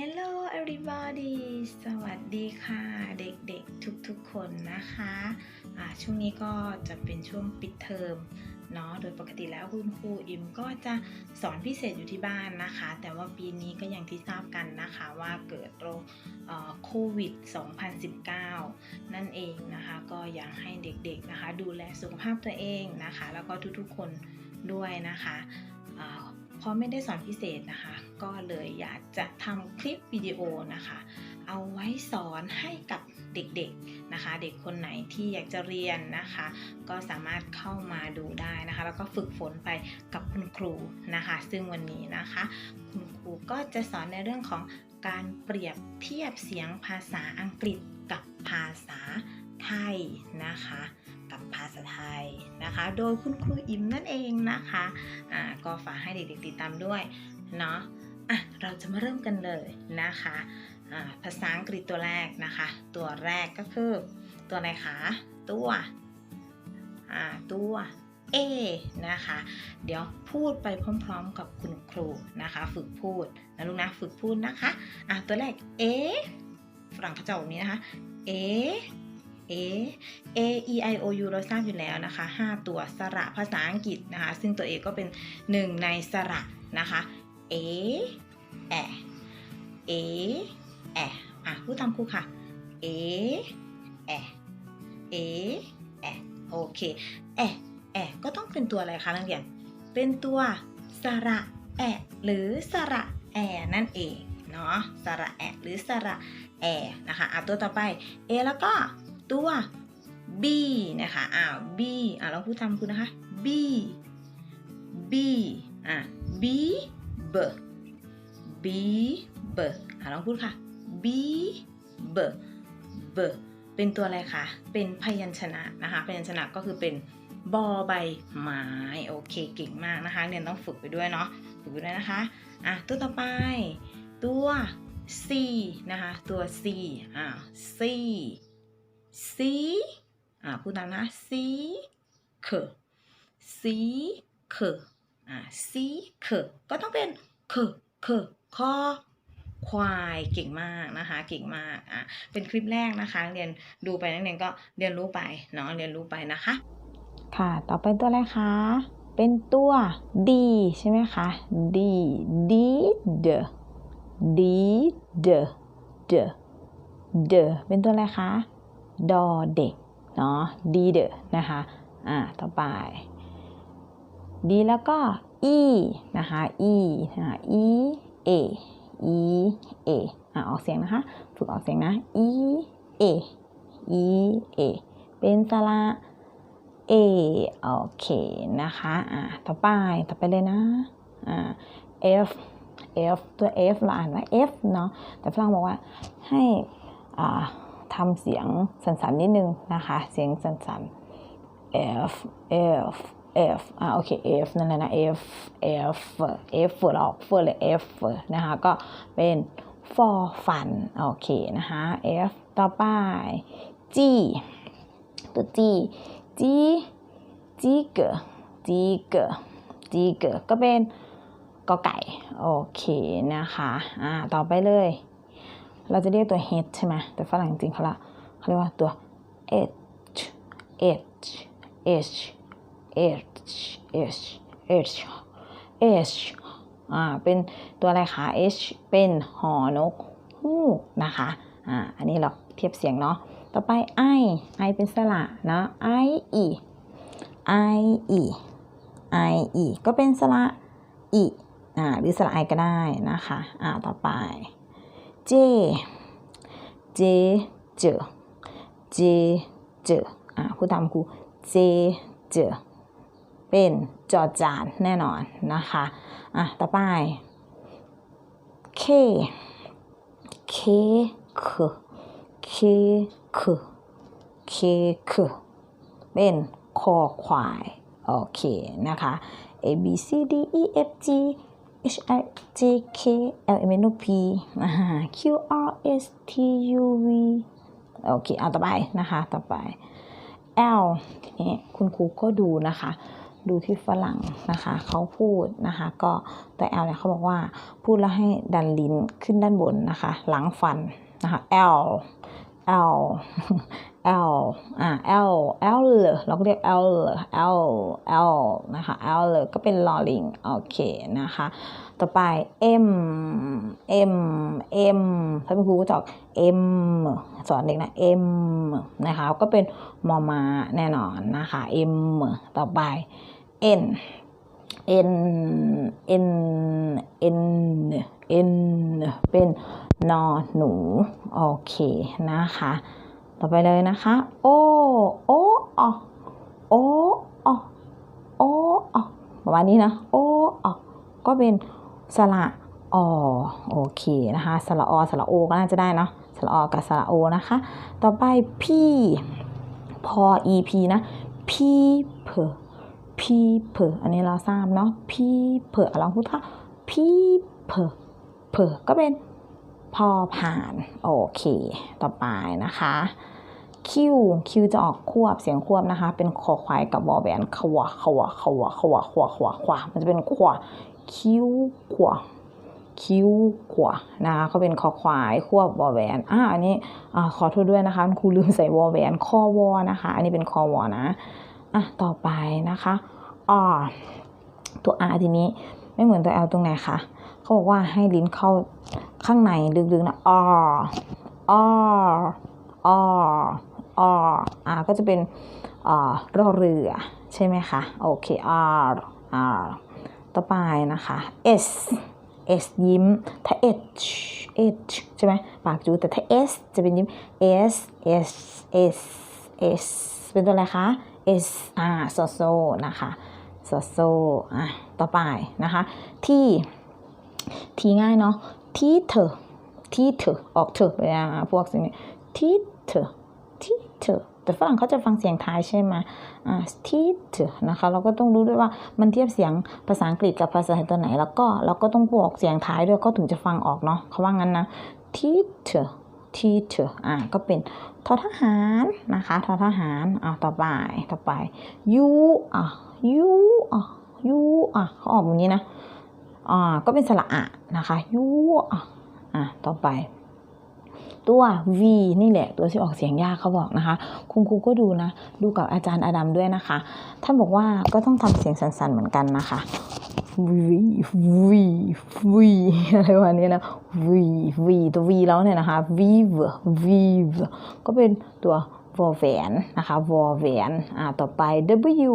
Hello everybody สวัสดีค่ะ เด็กๆทุกๆคนนะคะะช่วงนี้ก็จะเป็นช่วงปิดเทอมเนาะ โดยปกติแล้วคุณครูอิมก็จะสอนพิเศษอยู่ที่บ้านนะคะ แต่ว่าปีนี้ก็อย่างที่ทราบกันนะคะว่าเกิดโรคโควิด 2019 นั่นเองนะคะ ก็อยากให้เด็กๆนะคะ ดูแลสุขภาพตัวเองนะคะ แล้วก็ทุกๆคนด้วยนะคะ อ่าพอไม่ได้สอนพิเศษนะคะ ก็เลยอยากจะทำคลิปวิดีโอนะคะ เอาไว้สอนให้กับเด็กๆนะคะ เด็กคนไหนที่อยากจะเรียนนะคะ ก็สามารถเข้ามาดูได้นะคะ แล้วก็ฝึกฝนไปกับคุณครูนะคะ ซึ่งวันนี้นะคะ คุณครูก็จะสอนในเรื่องของการเปรียบเทียบเสียงภาษาอังกฤษกับภาษาไทยนะคะ กับภาษาไทยนะคะ โดยคุณครูอิมนั่นเองนะคะอ่าก็ฝากให้เด็กๆติดตามด้วยเนาะะเราจะมาเริ่มกันเลยนะคะอ่าภาษาอังกฤษตัวแรกนะคะ ตัวแรกก็คือ ตัวอะไรคะตัวตัว A นะคะ เดี๋ยวพูดไปพร้อมๆกับคุณครูนะคะ ฝึกพูดนะลูกนะฝึกพูดนะคะ อะตัวแรก A ฝรั่งเขาจะแบบนี้นะคะ A A A E I O U เราทราบอยู่แล้วนะคะ 5 ตัวสระภาษาอังกฤษนะคะ ซึ่งตัว A ก็เป็นหนึ่งในสระนะคะ A แอ A แออะพูดตามครูค่ะ A แอ A แอโอเคแอแอก็ต้องเป็นตัวอะไรคะนักเรียน เป็นตัวสระแอะหรือสระแอนั่นเองเนาะสระแอะหรือสระแอนะคะอะตัวต่อไป A แล้วก็ ตัว B นะคะ อ้าว B อะเราพูดทำคุณนะคะ B B อะ B B B B อะลองพูดค่ะ B B B เป็นตัวอะไรคะ เป็นพยัญชนะนะคะ พยัญชนะก็คือเป็นบอใบไม้ โอเคเก่งมากนะคะ เรียนต้องฝึกไปด้วยเนาะ ฝึกไปด้วยนะคะ อะ ตัวต่อไป ตัว C นะคะ ตัว C อ่า C C อ่าพูดตามนะ C เค C เคอ่า C เคก็ต้องเป็นเคเคคอควายเก่งมากนะคะ เก่งมากอะเป็นคลิปแรกนะคะเรียนดูไปนักเรียนก็เรียนรู้ไปเนาะเรียนรู้ไปนะคะ ค่ะ ต่อไปตัวอะไรคะเป็นตัว D ใช่ไหมคะ D D D D D D D เป็นตัวอะไรคะ ดอเด็กเนาะ D เดนะคะอ่าต่อไป D แล้วก็ E นะคะ E นะคะ E A E A อ่าออกเสียงนะคะ ฝึกออกเสียงนะ E A E A เอเป็นสระ A โอเคนะคะอ่าต่อไปต่อไปเลยนะอ่า F F ตัว F เราอ่านว่า F เนาะแต่ฝรั่งบอกว่าให้อ่า ทำเสียงสันๆนิดนึงนะคะ เสียงสันๆ F F F อ่าโอเค F นั่นแหละนะ F F F เรออกเฟอร์เลย F นะคะ ก็เป็น for fun โอเคนะคะ F ต่อไป G ตัว G G จีเกอจีเกอจีเกอก็เป็นกอไก่ โอเคนะคะ อ่า ต่อไปเลย เราจะเรียกตัว h ใช่ไหมแต่ฝรั่งจริงเขาละเขาเรียกว่าตัว h h h h h h h อ่า เป็นตัวอะไรคะ h เป็นหอนกฮูกนะคะ อ่า อันนี้เราเทียบเสียงเนาะ ต่อไป i i เป็นสระนะ i e i e i e ก็เป็นสระ e อ่า หรือสระ i ก็ได้นะคะ อ่า ต่อไป j j เจ j เจ อ่าพูดตามครู j เจ เป็นจอจานแน่นอนนะคะ อะ ต่อไป k k k k k k k เป็นคอควาย โอเค นะคะ A B C D E F G H I J K L M N O P Q R S T U V โอเค เอาต่อไปนะคะ ต่อไป L ทีนี้คุณครูก็ดูนะคะ ดูที่ฝรั่งนะคะ เขาพูดนะคะ ก็ตัว L เนี่ยเขาบอกว่าพูดแล้วให้ดันลิ้นขึ้นด้านบนนะคะ หลังฟันนะคะ L L L อ่า L L เราก็เรียก L L L นะคะ L ก็เป็นลอลิงโอเคนะคะ ต่อไป M M M ถ้าเป็นครูก็จะออก M สอนเด็กนะ M นะคะ ก็เป็นมอมาแน่นอนนะคะ M ต่อไป N N N N N เป็นนอหนูโอเคนะคะ ต่อไปเลยนะคะ O O ออ O ออ O ออประมาณนี้นะ O ออก็เป็นสระอโอเคนะคะสระอสระโอก็น่าจะได้เนาะสระอกับสระโอนะคะ ต่อไป P พอ EP นะ people people อันนี้เราทราบเนาะ people อะลองพูดค่ะ people per ก็เป็นพอผ่าน โอเค ต่อไปนะคะ Q Q จะออกควบเสียงควบนะคะ เป็นคอควายกับวอแหวนขวะขวะขวะขวะขวะขวะขวะมันจะเป็นขวะคิ้วขวะคิ้วขวะนะคะเขาเป็นคอควายควบวอแหวนอ่าอันนี้อ่าขอโทษด้วยนะคะครูลืมใส่วอแหวนคอวอนะคะ อันนี้เป็นคอวอนะ อะต่อไปนะคะอ่าตัว R ทีนี้ไม่เหมือนตัว L ตรงไหนคะเขาบอกว่าให้ลิ้นเข้าข้างในลึกๆนะ R R R R R ก็จะเป็นอ่ารอเรือใช่ไหมคะโอเค R R ต่อไปนะคะ S S ยิ้ม ถ้า H H ใช่ไหมปากจูแต่ถ้า S จะเป็นยิ้ม S S S S เป็นตัวอะไรคะ S อ่าโซโซนะคะโซโซอะต่อไปนะคะ ที่ทีง่ายเนาะที่เธอที่เธอออกเธอเวลาพวกสิ่งนี้ที่เธอที่เธอแต่ฝรั่งเขาจะฟังเสียงท้ายใช่ไหมอ่าที่เธอนะคะ เราก็ต้องรู้ด้วยว่ามันเทียบเสียงภาษาอังกฤษกับภาษาไทยตัวไหน แล้วก็เราก็ต้องบวกเสียงท้ายด้วยก็ถึงจะฟังออกเนาะเขาว่างั้นนะที่เธอ ที่เธออ่าก็เป็นทอทหารนะคะทอทหารอ่าต่อไปต่อไปยูอะยูอะยูอะเขาออกแบบนี้นะอ่าก็เป็นสระอะนะคะยูอะอะต่อไปตัว V นี่แหละตัวที่ออกเสียงยากเขาบอกนะคะ คุณครูก็ดูนะ ดูกับอาจารย์อดัมด้วยนะคะ ท่านบอกว่าก็ต้องทำเสียงสันๆเหมือนกันนะคะ V V V อะไรวะนี้นะ V V ตัว V แล้วเนี่ยนะคะ Viv Viv ก็เป็นตัววอแหวนนะคะวอแหวนอ่าต่อไป W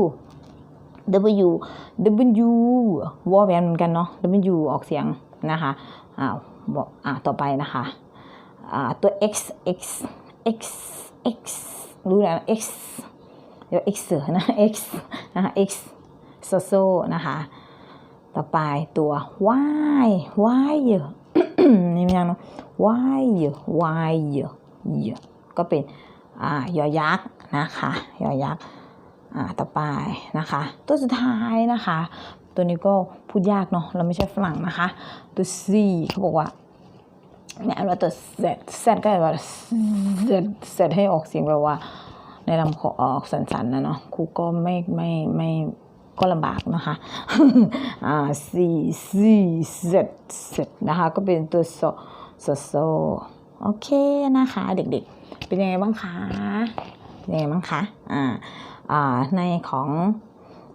W W วอแหวนเหมือนกันเนาะ W ออกเสียงนะคะอ่าอ่าต่อไปนะคะอ่าตัว X X X X รู้แล้ว X เดี๋ยว X นะ X นะคะ X โซโซนะคะ ต่อไปตัว Y Y เยอะนี่ไม่ยังเนาะ Y เยอะ Y เยอะเยอะก็เป็นอ่ายอยักษ์นะคะยอยักษ์อ่าต่อไปนะคะ ตัวสุดท้ายนะคะ ตัวนี้ก็พูดยากเนาะเราไม่ใช่ฝรั่งนะคะ ตัว C เขาบอกว่าเนี่ยว่าตัว Z Z ก็แบบว่า Z Z ให้ออกเสียงแบบว่าในลำคอออกสันๆนะเนาะครูก็ไม่ไม่ไม่ ก็ลำบากนะคะอ่า C C Z Z นะคะ ก็เป็นตัวโซโซโซโอเคนะคะ เด็กๆ เป็นยังไงบ้างคะเป็นยังไงบ้างคะอ่าอ่าในของ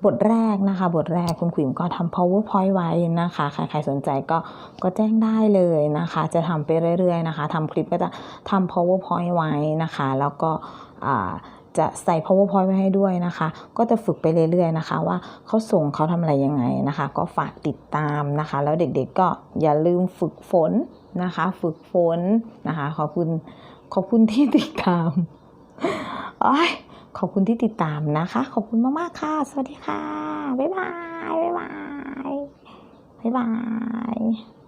บทแรกนะคะ บทแรกคุณขวิมก็ทำ powerpoint ไว้นะคะ ใครๆสนใจก็ก็แจ้งได้เลยนะคะ จะทำไปเรื่อยๆนะคะทำคลิปก็จะทำ powerpoint ไว้นะคะ แล้วก็อ่า จะใส่ powerpoint ไว้ให้ด้วยนะคะ ก็จะฝึกไปเรื่อยๆนะคะ ว่าเขาส่งเขาทำอะไรยังไงนะคะ ก็ฝากติดตามนะคะ แล้วเด็กๆก็อย่าลืมฝึกฝนนะคะ ฝึกฝนนะคะ ขอบคุณขอบคุณที่ติดตามอขอบคุณที่ติดตามนะคะ ขอบคุณมากๆค่ะ สวัสดีค่ะ บ๊ายบาย บ๊ายบาย บ๊ายบาย